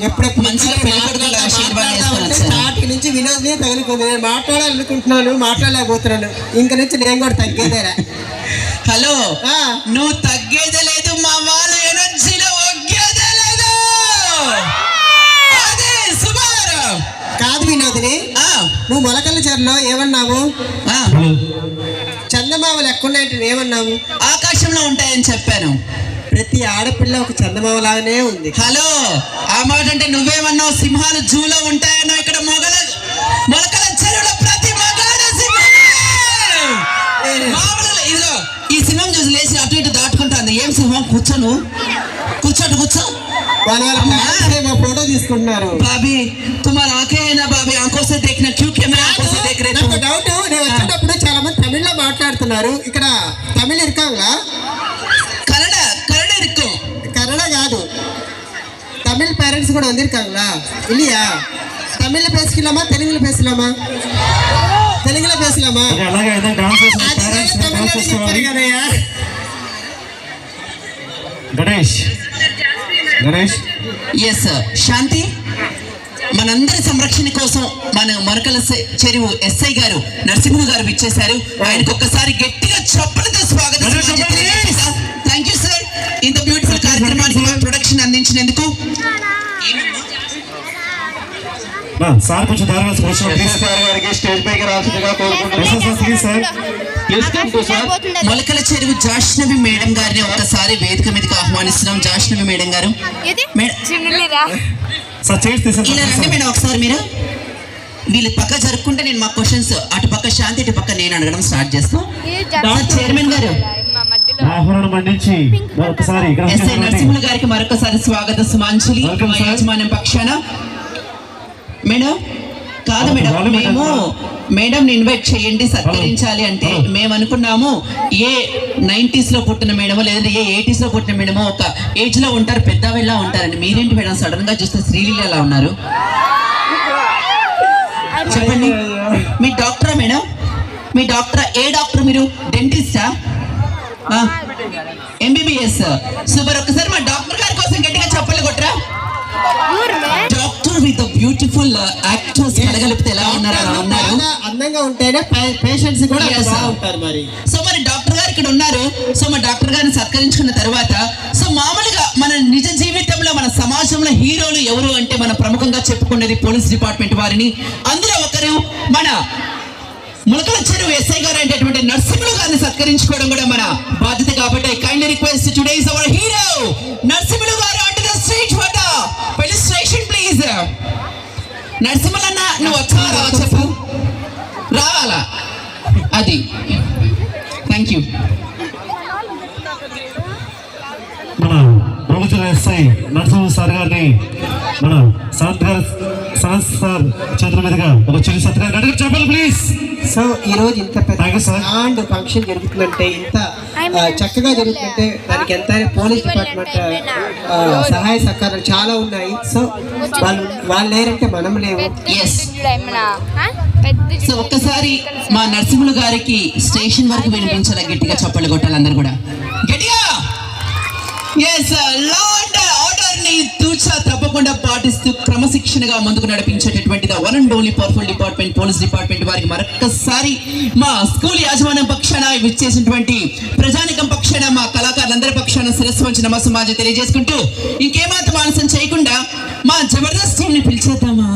ఎప్పుడెప్పుడు నుంచి వినోద్ నే తగులుకుంది నేను మాట్లాడాలనుకుంటున్నాను మాట్లాడలేకపోతున్నాను. ఇంక నుంచి నేను కూడా తగ్గేదేరా. హలో ఆ, నువ్వు తగ్గేదే లేదు మా వాళ్ళ ఎనర్జీలో ఒగ్గేదే లేదు. అదే శుభారం కాదు వినోదిని ఆ, నువ్వు మొలకల చెరలో ఏమన్నావు? ఆ, చందమామలు ఎక్కడున్నాయంటే ఏమన్నావు ఆకాశంలో ఉంటాయని చెప్పాను. ప్రతి ఆడపిల్ల ఒక చందమామ లాగానే ఉంది. హలో ఆ మాట అంటే నువ్వేమన్నావు? సింహాలు జూలో ఉంటాయన్నా ఇక్కడ మొగల మొలకల చెరువులో ప్రతి మగాడ ఇదిగో ఈ సింహం చూసి లేచి అటు ఇటు దాటుకుంటాను ఏం సింహం? కూర్చోను కూర్చోటు కూర్చో ఫోటో తీసుకుంటున్నారు. బాబీ తుమారు బాబీ కెమెరా డౌట్ నేను వచ్చేటప్పుడు చాలా మంది తమిళ్ళో మాట్లాడుతున్నారు. ఇక్కడ తమిళ ఇరుకాంగా తమిళ్ పేరెంట్స్ కూడా வந்திருக்காங்களா இல்லையா తమిళ్లో பேசிக்கலாமா తెలుగులో பேசலாமா తెలుగులో பேசலாமா ఓకే, అలాగే అయితే డాన్స్ చేసిన అది పేరెంట్స్ తమిళ్లో డాన్స్ చెప్పారు చేసుకోవాలి కదయ్యా గణేష్ గణేష్ ఎస్ శాంతి మనందరి సంరక్షణ కోసం మన మొరకల సె- చెరువు ఎస్ఐ గారు నరసింహ గారు ఇచ్చేశారు ఆయనకు ఒక్కసారి గట్టిగా చప్పలతో స్వాగతం థ్యాంక్ యూ సార్ ఇంత బ్యూటిఫుల్ కార్యక్రమానికి మా ప్రొడక్షన్ అందించినందుకు మా, సార్ కొంచెం ప్లీజ్ సార్ గారికి స్టేజ్ పైకి రావాల్సిందిగా కోరుకుంటున్నాను మొలకల చెరువు జాష్నవి మేడం గారిని ఒక్కసారి వేదిక మీదకి ఆహ్వానిస్తున్నాం జాష్నవి మేడం గారు ఇలా రండి మేడం ఒకసారి మీరు వీళ్ళు పక్క జరుపుకుంటే నేను మా క్వశ్చన్స్ అటు పక్క శాంతి ఇటు పక్క నేను అడగడం స్టార్ట్ చేస్తాం సార్ చైర్మన్ గారు ఒకసారి ఎస్ఐ నరసింహులు గారికి మరొకసారి స్వాగత సుమాంజలి. యాజమాన్యం పక్షాన మేడం? కాదు మేడం మేము మేడం. ఇన్వైట్ చేయండి సత్కరించాలి అంటే. మేము అనుకున్నాము ఏ నైన్టీస్లో పుట్టిన మేడమో లేదంటే ఏ ఎయిటీస్లో పుట్టిన మేడమో ఒక ఏజ్లో ఉంటారు పెద్దవాళ్ళ ఉంటారండి. మీరేంటి మేడం సడన్గా చూస్తే శ్రీలీల ఎలా ఉన్నారు? చెప్పండి. మీ డాక్టరా మేడం? మీ డాక్టర్? ఏ డాక్టర్ మీరు? డెంటిస్టా? ఎంబీబీఎస్ సూపర్ ఒక్కసారి మా డాక్టర్ గారి కోసం గట్టిగా చెప్పలు కొట్టరా డాక్టర్ విత్ బ్యూటిఫుల్ యాక్టర్స్ కలగలిపితే ఎలా ఉన్నారు అలా ఉన్నారు అందంగా ఉంటేనే పేషెంట్స్ కూడా. బాగుంటారు మరి. సో మరి డాక్టర్ గారు ఇక్కడ ఉన్నారు. సో మా డాక్టర్ గారిని సత్కరించుకున్న తర్వాత సో మామూలుగా మన నిజ జీవితంలో మన సమాజంలో హీరోలు ఎవరు అంటే మన ప్రముఖంగా చెప్పుకునేది పోలీస్ డిపార్ట్మెంట్ వారిని. అందులో ఒకరు మన ములకల చెరువు ఎస్ఐ గారు అనేటటువంటి నరసింహులు గారిని సత్కరించుకోవడం కూడా మన బాధ్యత కాబట్టి kind request today is our hero Narasimhulu గారు అంటే ద స్ట్రీట్ ఫోటో పెళ్ళి స్టేషన్ ప్లీజ్ నరసింహులన్న నువ్వు వచ్చావా? రావా చెప్పు. రావాలా? అది. థ్యాంక్ యూ మన ప్రభుత్వ ఎస్ఐ నరసింహ సార్ గారిని మన శాంత్ గారు శాంత్ సార్ చేతుల మీదుగా ఒక చిరు సత్కారం. చెప్పాలి ప్లీజ్ సో ఈ రోజు ఇంత పెద్ద ఫంక్షన్ జరుగుతుందంటే ఇంత చక్కగా జరుగుతుంటే దానికి ఎంత పోలీస్ డిపార్ట్మెంట్ సహాయ సహకారాలు చాలా ఉన్నాయి. సో వాళ్ళు వాళ్ళు లేరంటే మనం లేవు సో ఒక్కసారి మా నరసింహులు గారికి స్టేషన్ వరకు వినిపించాలి గట్టిగా చప్పట్లు కొట్టాలి అందరు కూడా? గట్టిగా! ఎస్ లా ఆర్డర్ని తూచా తప్పకుండా పాటిస్తూ క్రమశిక్షణగా ముందుకు నడిపించేటటువంటి one and only powerful department police department వారికి మరొక్కసారి మా స్కూల్ యాజమాన్యం పక్షాన విచ్చేసినటువంటి ప్రజానికం పక్షాన మా కళాకారులందరి పక్షాన శిరస్సు వంచి నమస్సుమాజ తెలియజేసుకుంటూ ఇంకేమాత్రం ఆలస్యం చేయకుండా మా జబర్దస్త్ని పిలిచేద్దామా?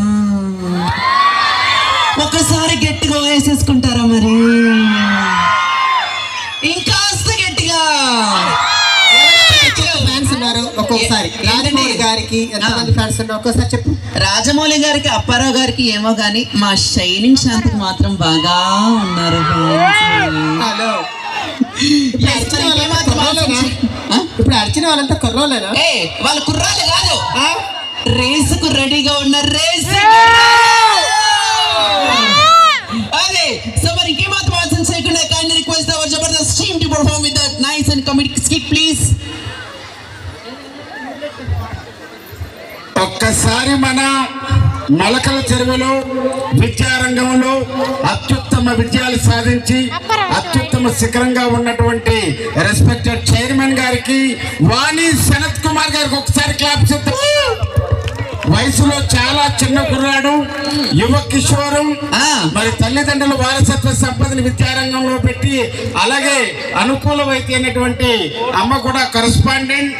ఉన్నారు ఏంటండి? రాజమౌళి గారికి ఎంతమంది ఫ్యాన్స్ ఉన్నారు ఒక్కోసారి చెప్పు రాజమౌళి గారికి అప్పారావు గారికి ఏమో గాని మా షైనింగ్ శాంతికి మాత్రం బాగా ఉన్నారు. హలో? ఇప్పుడు అర్చన వాళ్ళంతా కుర్రోలేనా వాళ్ళ కుర్రాళ్ళు కాదు? రేసుకు రెడీగా ఉన్న రేస్ ఒక్కసారి మన మొలకల చెరువులో విద్యారంగంలో అత్యుత్తమ విజయాలు సాధించి అత్యుత్తమ శిఖరంగా ఉన్నటువంటి రెస్పెక్టెడ్ చైర్మన్ గారికి వాణి శరత్ కుమార్ గారికి ఒకసారి క్లాప్ చేద్దాం. వయసులో చాలా చిన్న కుర్రాడు యువ కిషోరం ఆ. మరి తల్లిదండ్రులు వారసత్వ సంపదని విద్యారంగంలో పెట్టి అలాగే అనుకూలమైతే అయినటువంటి అమ్మ కూడా కరస్పాండెంట్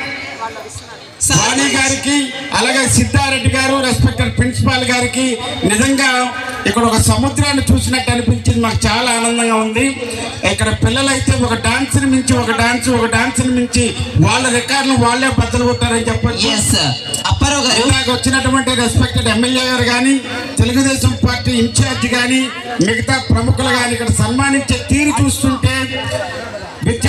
వాణి గారికి అలాగే సిద్ధారెడ్డి గారు రెస్పెక్టెడ్ ప్రిన్సిపాల్ గారికి నిజంగా ఇక్కడ ఒక సముద్రాన్ని చూసినట్టు అనిపించింది. మాకు చాలా ఆనందంగా ఉంది. ఇక్కడ పిల్లలైతే ఒక డాన్స్ని మించి ఒక డాన్స్ ఒక డాన్స్ని మించి వాళ్ళ రికార్డులు వాళ్ళే బద్దలు కొట్టారని చెప్పొచ్చు. అప్పారావు గారు. వచ్చినటువంటి రెస్పెక్టెడ్ ఎమ్మెల్యే గారు కానీ తెలుగుదేశం పార్టీ ఇన్ఛార్జ్ కానీ మిగతా ప్రముఖులు కానీ ఇక్కడ సన్మానించే తీరు చూస్తుంటే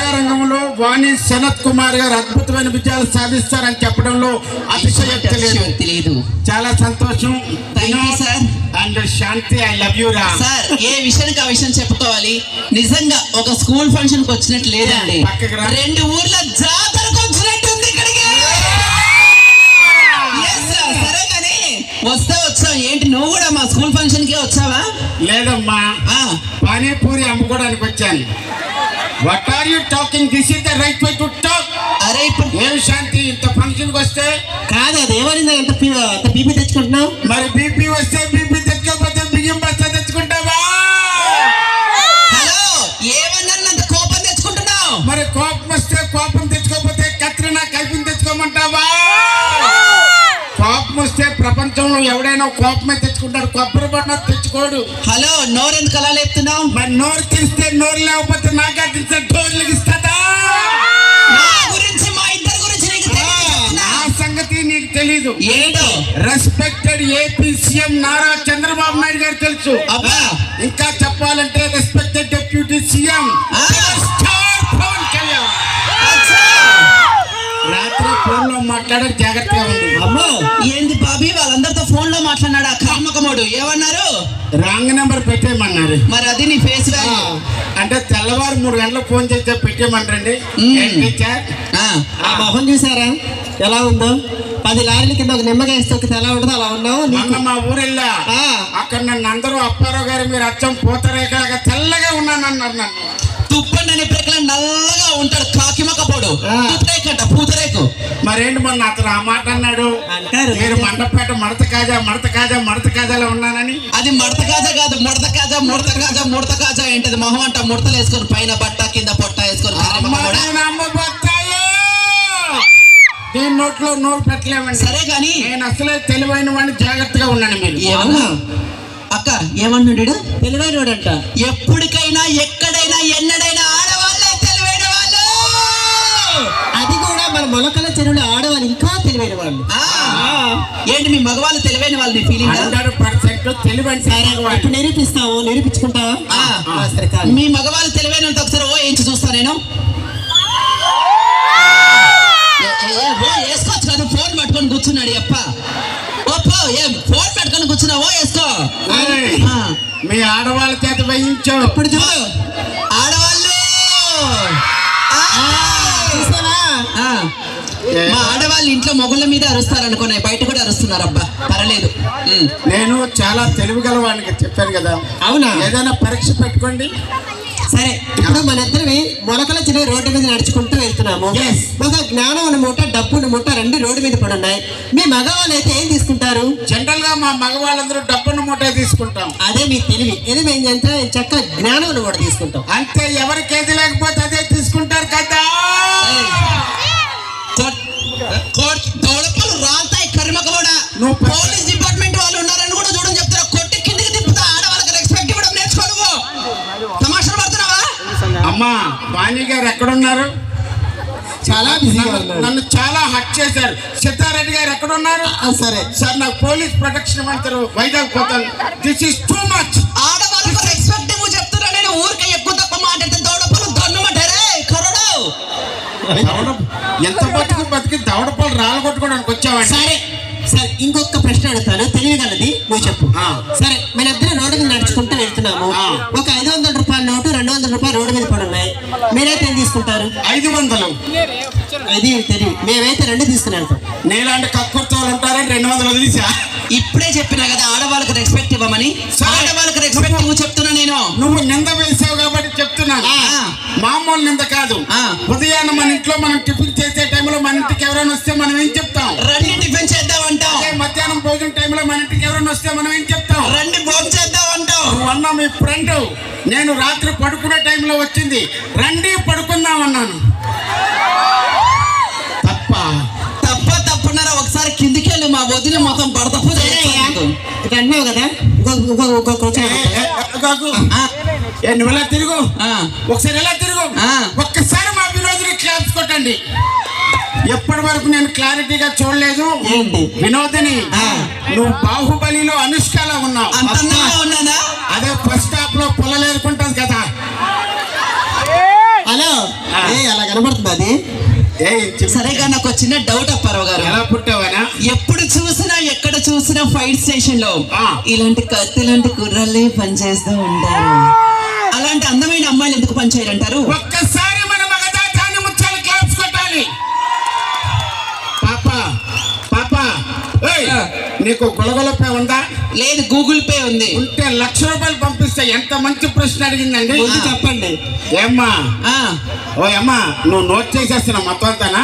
విద్యారంగంలో వాణి శరత్ కుమార్ గారు అద్భుతమైన విజయాలు సాధిస్తారని చెప్పడంలో అతిశయోక్తి లేదు. చాలా సంతోషం. And Shanti I love you రా సార్ ఏ విషయానికి ఆ విషయం చెప్పుకోవాలి? నిజంగా ఒక స్కూల్ ఫంక్షన్కి వచ్చినట్టు లేదండి. రెండు ఊర్ల జాతరకు వచ్చినట్టు ఉంది ఇక్కడికి. సరే కానీ వస్తే వచ్చావు. ఏంటి నువ్వు కూడా మా స్కూల్ ఫంక్షన్కి వచ్చావా? లేదమ్మా. పానీపూరి అమ్ముకోవడానికి వచ్చాను. What are you talking this is the right way to talk అరే ఇప్పుడు ఏం శాంతి? ఇంత ఫంక్షన్కి వస్తే కాదు అది ఏమైందా ఎంత పీ- ఎంత పీపీ తెచ్చుకుంటున్నావు? మరి బీపీ వస్తే బీపీ ఎవడైనా కోపమే తెచ్చుకుంటాడు కొబ్బరి బండ తెచ్చుకోడు. హలో నోరెందుకు అలా లేపుతున్నావు? మరి నోరు తెరిస్తే నోరు లేకపోతే నాకే తెరిస్తే డోర్లకు ఇస్తుందా నా గురించి మా ఇద్దరి గురించి నీకు తెలియదు నా సంగతి నీకు తెలీదు. ఏంటో? Respected AP CM Nara Chandrababu Naidu గారు తెలుసు. అబ్బా. ఇంకా చెప్పాలంటే respected deputy CM Pawan Kalyan. రాత్రి ఫోన్లో మాట్లాడే జాగ్రత్తగా ఉంది అమ్మో ఏంది ఫోన్లో మాట్లాడినాడు ఆ కామకమోడు ఏమన్నారు? రాంగ్ నెంబర్ పెట్టేయమన్నారు. మరి అది నీ ఫేస్ అంటే తెల్లవారు మూడు గంటలకు ఫోన్ చేస్తే పెట్టేయమంటారండి? ఆ, మొహం చూసారా? ఎలా ఉందో? పది లారీల కింద ఒక నిమ్మకాయ తొక్కితే ఎలా ఉంటుందో? అలా ఉన్నావు? మొన్న నీకు మా ఊరెళ్ళా. ఆ. అక్కడ నన్ను అందరూ అప్పారావు గారు మీరు అచ్చం పూతరేఖలాగా తెల్లగా ఉన్నాను అన్నారు నన్ను. తుప్పండి అనే నల్లగా ఉంటాడు కాకిమకపోడు ఆ. తుప్పరేకట పూతరేకు. మరేంటి మొన్న అతను ఆ మాట అన్నాడు? అంటారు మీరు మండపేట మడత కాజా మడత కాజా మడత కాజాలో ఉన్నానని? అది మడత కాజా కాదు ముడత కాజా ముడత కాజా ముడత కాజా ఏంటది? మొహం అంట ముడతలు వేసుకొని పైన బట్ట కింద పొట్ట వేసుకొని. నేను దీని నోట్లో నోరు పెట్టలేమండి. సరే కానీ నేను అసలే తెలివైన వాడిని జాగ్రత్తగా ఉన్నాను మీరు. ఏమన్నా అక్క ఏమన్నాడు? తెలివైన వాడంట ఎప్పటికైనా ఎక్కడైనా ఎన్నడైనా మొలకల చెరువులో ఆడవాళ్ళు ఇంకా తెలివైన వాళ్ళు. ఆ, ఏంటి మీ మగవాళ్ళు తెలివైన వాళ్ళు నీ ఫీలింగ్. ఇప్పుడు నిరూపిస్తావు? నిరూపించుకుంటావా? మీ మగవాళ్ళు తెలివైన వాళ్ళతో ఒకసారి ఓ ఏంచి చూస్తా నేను. వేసుకోవచ్చు కదా ఫోన్ పట్టుకొని కూర్చున్నాడు అప్ప ఓపో ఏ ఫోన్ పట్టుకొని కూర్చున్నావో వేసుకో. మీ ఆడవాళ్ళ చేత వేయించు. ఇప్పుడు చూడు? ఆడవాళ్ళు. మా ఆడవాళ్ళు ఇంట్లో మొగుళ్ళ మీద అరుస్తారు అనుకున్నాయి బయట కూడా అరుస్తున్నారు అబ్బా పర్లేదు. నేను చాలా తెలివిగల వాడికి చెప్పాను కదా. అవునా? ఏదైనా పరీక్ష పెట్టుకోండి. సరే ఇప్పుడు మన ఇద్దరివి మొలకల చెరువు రోడ్డు మీద నడుచుకుంటూ వెళ్తున్నాము. ఒక జ్ఞానం ఉన్న మూట డబ్బు ఉన్న మూట రెండు రోడ్డు మీద పడి ఉన్నాయి. మీ మగవాళ్ళు అయితే ఏం తీసుకుంటారు? జనరల్గా మా మగవాళ్ళందరూ డబ్బును మూట తీసుకుంటాం. అదే మీ తెలివి. ఏది ఎంత చక్క జ్ఞానం ఉన్న మూట తీసుకుంటాం. అంతే ఎవరికి ఏది లేకపోతే అదే తీసుకుంటారు కదా. నువ్వు పోలీస్ డిపార్ట్మెంట్ వాళ్ళు ఉన్నారని కూడా చూడని చెప్తారు కొట్టి కిందికి తిప్పుతా ఆడవాళ్ళకి రెస్పెక్ట్ ఇవ్వడం నేర్చుకో నువ్వు. తమాషాలు పడుతున్నావా? అమ్మా వాణి గారు ఎక్కడున్నారు? చాలా నన్ను- చాలా హట్ చేశారు. సిద్ధారెడ్డి గారు ఎక్కడున్నారు? సరే. సార్ నాకు పోలీస్ ప్రొటెక్షన్ ఇవ్వంటారు వైజాగ్ పోతాను. దిస్ ఇస్ టూ మచ్ ఆడవాళ్ళకి రెస్పెక్ట్ ఇవ్వు చెప్తున్నా నేను. ఊరికే ఎక్కువ తక్కువ మాట్లాడితే దౌడపలు దన్నుమంటారే కరుడు. ఎంత బతుకు బతికి దవడపాలు రాలగొట్టుకోవడానికి వచ్చావండి? సరే. సరే ఇంకొక ప్రశ్న అడుగుతాను. తెలియగలది నువ్వు చెప్పు. సరే మన ఇద్దరు రోడ్డు మీద నడుచుకుంటూ వెళ్తున్నాము. ఒక ఐదు వందల రూపాయల నోటు రెండు వందల రూపాయలు రోడ్డు మీద పడి ఉన్నాయి మీరైతే ఏం తీసుకుంటారు? ఐదు వందలు. అది తెలివి? మేమైతే రెండు తీసుకుని వెళ్తాం. నీలాంటి కక్కుర్తో ఉంటారని రెండు వందలు వదిలేసా? ఇప్పుడే చెప్పినా కదా ఆడవాళ్ళకి రెస్పెక్ట్ ఇవ్వమని. ఆడవాళ్ళకి రెస్పెక్ట్ ఇవ్వు చెప్తున్నా నేను. నువ్వు మామూలు నింద కాదు. ఉదయాన్నే మన ఇంట్లో మనం టిఫిన్ చేసే టైంలో మన ఇంటికి ఎవరైనా వస్తే మనం ఏం చెప్తాం? రండి టిఫిన్ చేద్దాం అంటాం. మధ్యాహ్నం భోజనం ఎవరన్నా వస్తే మనం ఏం చెప్తాం? రండి భోజనం చేద్దాం నువ్వు అన్న మీ ఫ్రెండ్ నేను రాత్రి పడుకునే టైంలో వచ్చింది. రండి పడుకుందాం అన్నాను. తప్ప. తప్ప తప్పున్నారా? ఒకసారి కిందికి వెళ్ళి మా వదిలి మొత్తం పడతప్పు అన్నావు కదా? ఇంకొక నువ్వు ఎలా తిరుగు? ఒకసారి ఎలా తిరుగు. ఒక్కసారి మా వినోదిని క్లాప్స్ కొట్టండి. ఎప్పటి వరకు నేను క్లారిటీగా చూడలేదు? ఏంటి? వినోదిని నువ్వు బాహుబలిలో అనుష్కలా ఉన్నావు. అదే ఫస్ట్ హాఫ్లో పొలలేరుకుంటుంది కదా. హలో. అలా కనబడుతుంది అది? ఏ చెప్పు. సరేగా నాకు చిన్న డౌట్ అప్పారావు గారు. ఎలా పుట్టావనా? చూసినా ఫైట్ స్టేషన్లో. ఇలాంటి కత్తి లాంటి కుర్రాళ్ళే పనిచేస్తూ ఉంటారు. అలాంటి అందమైన అమ్మాయిలు ఎందుకు పనిచేయరంటారు ఒక్కసారి మన మగదాటాన్ని ముచ్చాలి క్లాప్స్ కొట్టాలి. పాప పాప ఏయ్, నీకు గొలగొలపే ఉందా? లేదు గూగుల్ పే ఉంది. ఉంటే లక్ష రూపాయలు పంపిస్తే ఎంత మంచి ప్రశ్న అడిగిందండి? చెప్పండి. ఏమ్మా? ఆ. ఓ అమ్మా నువ్వు నోట్ చేసేస్తున్నావు మొత్తం అంతానా?